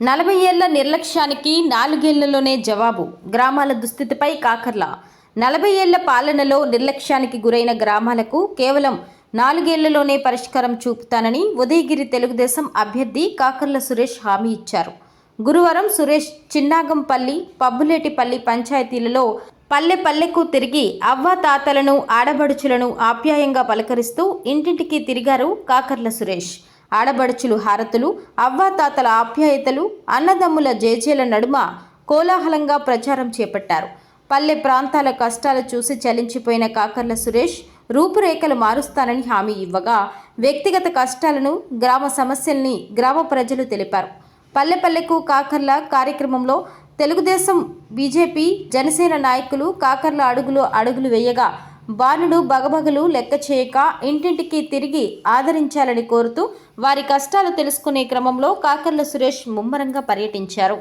నలభై ఏళ్ళ నిర్లక్ష్యానికి నాలుగేళ్ళలోనే జవాబు. గ్రామాల దుస్థితిపై కాకర్ల. నలభై ఏళ్ళ పాలనలో నిర్లక్ష్యానికి గురైన గ్రామాలకు కేవలం నాలుగేళ్ళలోనే పరిష్కారం చూపుతానని ఉదయగిరి తెలుగుదేశం అభ్యర్థి కాకర్ల సురేష్ హామీ ఇచ్చారు. గురువారం సురేష్ చిన్నాగంపల్లి పబ్బులేటిపల్లి పంచాయతీలలో పల్లె పల్లెకు తిరిగి అవ్వ తాతలను ఆడబడుచులను ఆప్యాయంగా పలకరిస్తూ ఇంటింటికి తిరిగారు కాకర్ల సురేష్. ఆడబడుచులు హారతులు అవ్వాతాతల ఆప్యాయతలు అన్నదమ్ముల జేజేల నడుమ కోలాహలంగా ప్రచారం చేపట్టారు. పల్లె ప్రాంతాల కష్టాలు చూసి చలించిపోయిన కాకర్ల సురేష్ రూపురేఖలు మారుస్తానని హామీ ఇవ్వగా వ్యక్తిగత కష్టాలను గ్రామ సమస్యల్ని గ్రామ ప్రజలు తెలిపారు. పల్లె పల్లెకు కాకర్ల కార్యక్రమంలో తెలుగుదేశం బీజేపీ జనసేన నాయకులు కాకర్ల అడుగులు అడుగులు వేయగా బాలుడు బగబగలు లెక్క చేయక ఇంటింటికి తిరిగి ఆదరించాలని కోరుతూ వారి కష్టాలు తెలుసుకునే క్రమంలో కాకర్ల సురేష్ ముమ్మరంగా పర్యటించారు.